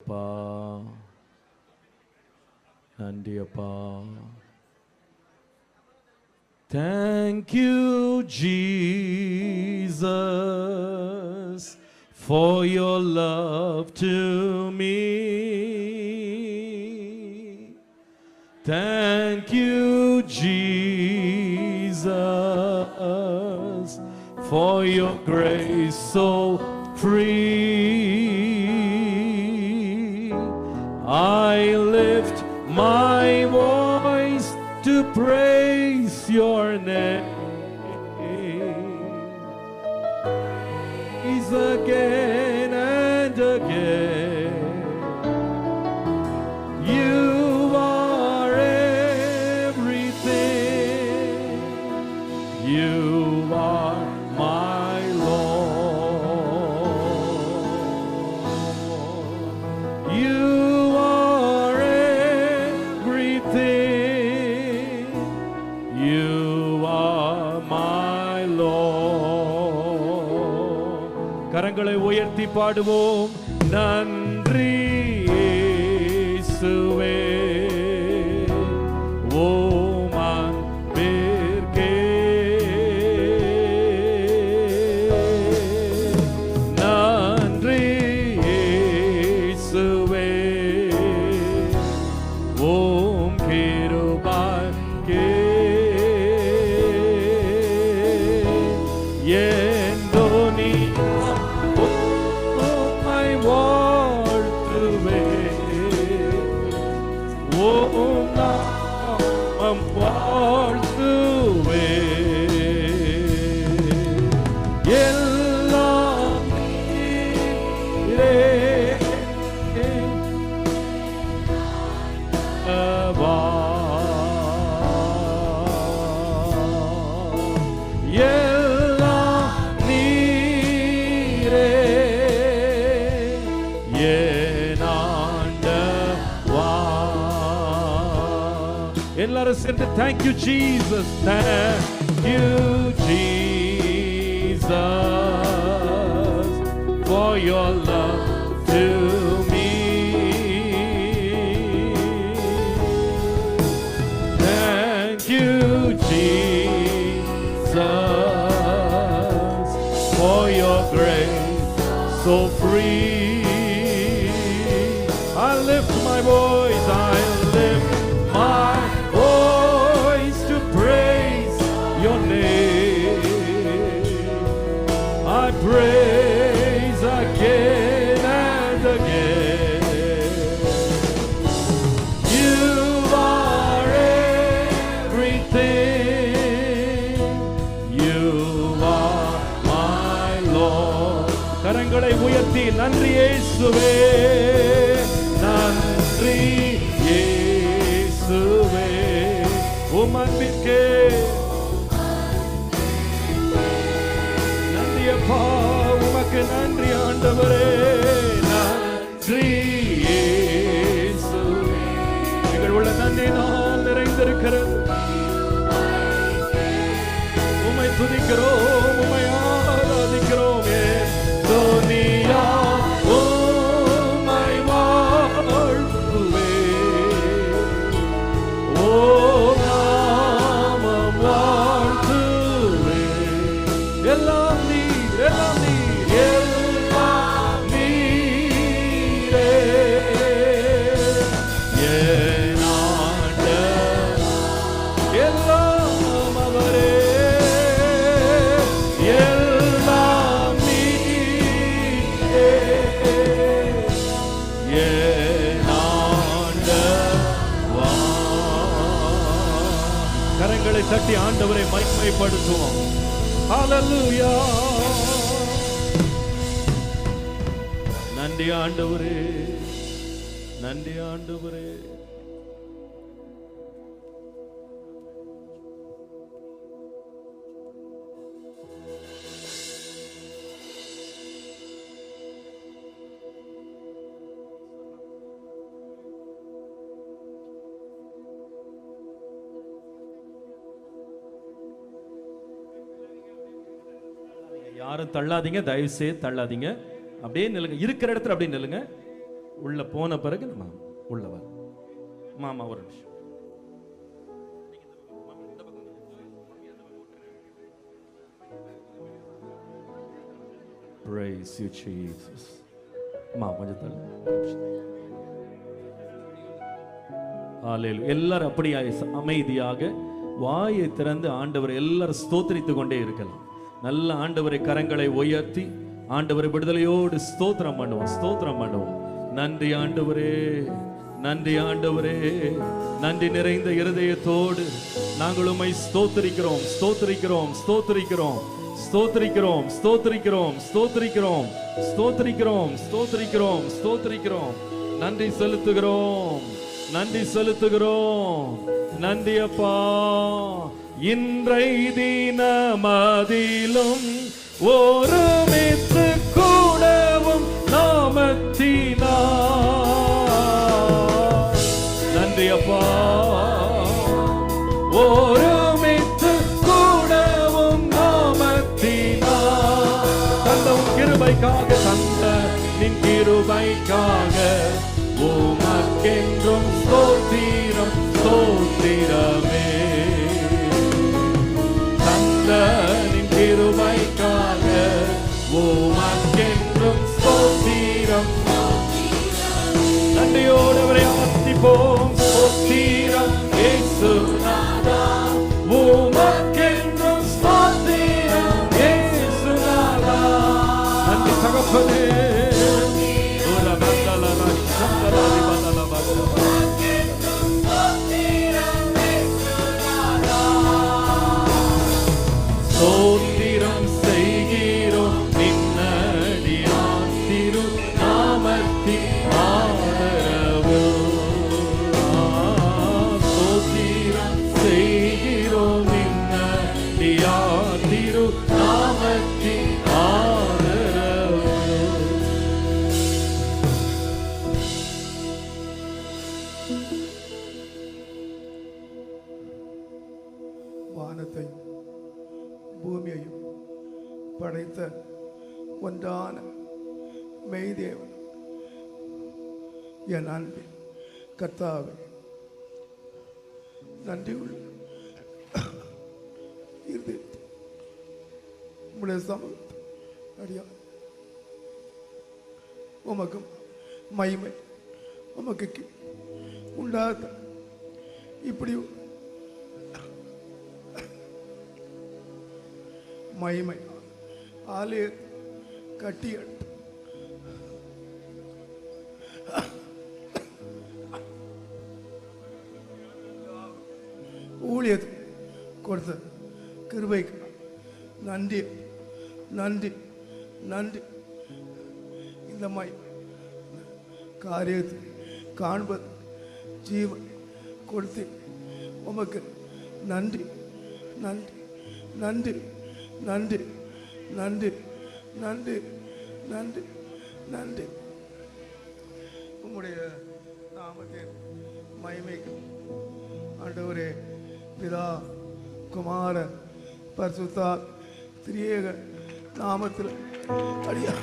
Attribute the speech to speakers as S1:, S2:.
S1: அப்பா நன்றி அப்பா Thank you, Jesus, for your love to me. Thank you, Jesus, for your grace so free. My voice to praise your name. Is again and again. You are everything. You கரங்களை உயர்த்தி பாடுவோம். நன்றி இயேசுவே. ஓம் எல்லாரும் சேர்ந்து thank you jesus thank you jesus for your love to me thank you jesus for your grace so free நன்றி இயேசுவே நன்றி இயேசுவே. உம் அன்பிற்கே. நன்றி அப்பா உமக்கு நன்றி ஆண்டவரே. நன்றி இயேசுவே. எங்கள் உள்ள நன்றி நான் நிறைந்திருக்கிறது. உம்மை துதிக்கிறோம். எல்லாம் நீர் எல்லாம் நீர் எல்லாம் நீரே. கரங்களை தட்டி ஆண்டவரை மகிமைப்படுத்துவோம். ஹalleluya நன்றி ஆண்டவரே. நன்றி ஆண்டவரே. யாரும் தள்ளாதீங்க தயவு செய்து தள்ளாதீங்க. அப்படியே நில்லுங்க. இருக்கிற இடத்துல அப்படியே நில்லுங்க. உள்ள போன பிறகு நம்ம உள்ள வர மாமா ஒரு நிமிஷம். Praise you, Jesus. மா கொஞ்சம் தள்ளு. ஒரு எல்லாரும் அப்படியே அமைதியாக வாயை திறந்து ஆண்டவர் எல்லாரும் ஸ்தோத்திரித்து கொண்டே இருக்கலாம். நல்ல ஆண்டவரை கரங்களை உயர்த்தி ஆண்டவரை விடுதலையோடு ஸ்தோத்திரம் பண்ணுவோம் ஸ்தோத்திரம் பண்ணுவோம். நன்றி ஆண்டவரே நன்றி ஆண்டவரே நன்றி நிறைந்த இருதயத்தோடு நாங்கள் உண்மை ஸ்தோத்திரிக்கிறோம் ஸ்தோத்திரிக்கிறோம் ஸ்தோத்திரிக்கிறோம் ஸ்தோத்திரிக்கிறோம் ஸ்தோத்திரிக்கிறோம் ஸ்தோத்திரிக்கிறோம் ஸ்தோத்திரிக்கிறோம் ஸ்தோத்திரிக்கிறோம் ஸ்தோத்திரிக்கிறோம். நன்றி செலுத்துகிறோம் நன்றி செலுத்துகிறோம். நன்றி அப்பா. இன்றை தினமதிலும் ஒருமித்து கூடவும் நாமத்தினா. நன்றி அப்பா. ஒருமித்து கூடவும் நாமத்தினா. தந்த உன் கிருபைக்காக தந்த நின் கிருபைக்காக உமக்கென்றும் சோத்திரம் சோத்திரம் 아.
S2: 한기 사고퍼네 என் அன்பின் கர்த்தாவே நன்றி உள்ள இருதயத்தில் உம்முடைய சமூகத்தை அடியா உமக்கும் மகிமை உமக்கு உண்டாத இப்படி மகிமை ஆலய கட்டி ஊழியத்து கொடுத்த கிருபைக்கு நன்றி நன்றி நன்றி. இந்த மாதிரி காரியத்தை காண்பது ஜீவன் கொடுத்து உமக்கு நன்றி நன்றி நன்றி நன்றி நன்றி நன்றி நன்றி நன்றி. உம்முடைய நாமத்தின் மகிமைக்கு ஆண்டவரே பிதா குமார பரிசுத்தார் திரியேக நாமத்தில். அடியா.